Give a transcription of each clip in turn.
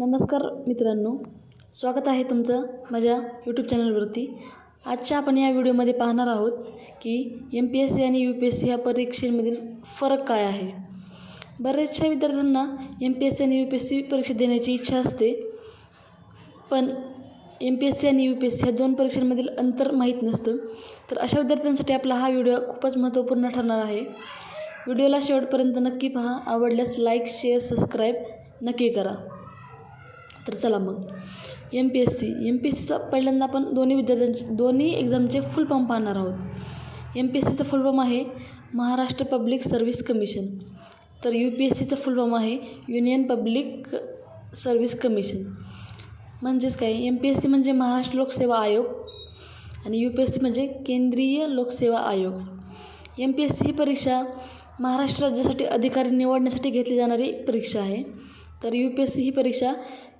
नमस्कार मित्रांनो स्वागत आहे तुमचं माझ्या यूट्यूब चॅनलवरती. आजच्या आपण या व्हिडिओमध्ये पाहणार आहोत की एम पी एस सी आणि यू पी एस सी ह्या परीक्षेमधील फरक काय आहे. बऱ्याचशा विद्यार्थ्यांना एम पी एस सी आणि यू पी एस सी परीक्षा देण्याची इच्छा असते पण एम पी एस सी आणि यू पी एस सी ह्या दोन परीक्षांमधील अंतर माहीत नसतं. तर अशा विद्यार्थ्यांसाठी आपला हा व्हिडिओ खूपच महत्त्वपूर्ण ठरणार आहे. व्हिडिओला शेवटपर्यंत नक्की पहा. आवडल्यास लाईक शेअर सबस्क्राईब नक्की करा. तर चला मग. M P S C M P S सीचा पहिल्यांदा आपण दोन्ही विद्यार्थ्यांचे दोन्ही एक्झामचे फुल फॉर्म पाहणार आहोत. एम पी एस सीचं फुल फॉर्म आहे महाराष्ट्र पब्लिक सर्व्हिस कमिशन तर यू पी एस सीचं फुल फॉर्म आहे युनियन पब्लिक सर्व्हिस कमिशन म्हणजेच काय? एम पी एस सी म्हणजे महाराष्ट्र लोकसेवा आयोग आणि यू पी एस सी म्हणजे केंद्रीय लोकसेवा आयोग. एम पी एस सी ही परीक्षा महाराष्ट्र राज्यासाठी अधिकारी निवडण्यासाठी घेतली जाणारी परीक्षा आहे. तर यू पी एस सी ही परीक्षा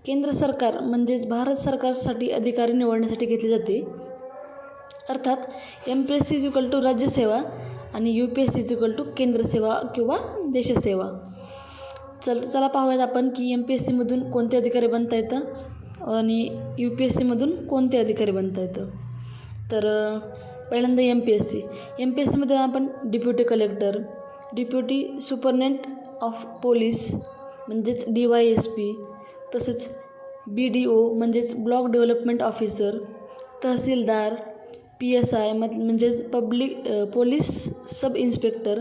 केंद्र सरकार म्हणजेच भारत सरकारसाठी अधिकारी निवडण्यासाठी घेतली जाते. अर्थात M P S C is equal to राज्यसेवा आणि U P S C is equal to केंद्रसेवा किंवा देशसेवा चल चला पाहूयात आपण की एम पी एस सीमधून कोणते अधिकारी बनता येतं आणि यू पी एस सीमधून कोणते अधिकारी बनता येतं. तर पहिल्यांदा M P S C M P S सीमध्ये आपण deputy collector deputy superintendent of police म्हणजेच डी वाय एस पी तसेच बी डी ओ म्हणजेच block development officer tehsildar P S I म्हणजेच public police sub inspector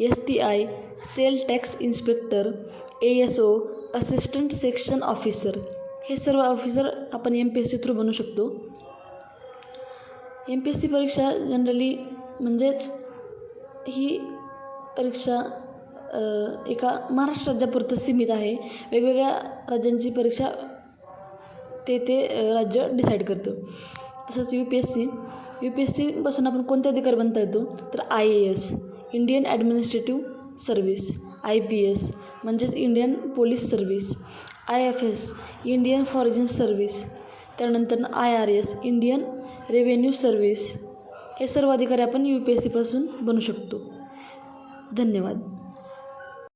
S T I sale tax inspector A S O assistant section officer हे सर्व officer आपण M P S C through बनू शकतो. M P S C परीक्षा generally म्हणजेच ही परीक्षा एका महाराष्ट्र राज्यापुरतं सीमित आहे. वेगवेगळ्या राज्यांची परीक्षा ते ते राज्य डिसाईड करतं. तसंच U P S C U P S सीपासून आपण कोणते अधिकारी बनता येतो? तर I A S Indian administrative service I P S म्हणजेच Indian police service I F S Indian foreign service त्यानंतर I R S Indian revenue service हे सर्व अधिकारी आपण यू पी एस सीपासून बनू शकतो. धन्यवाद.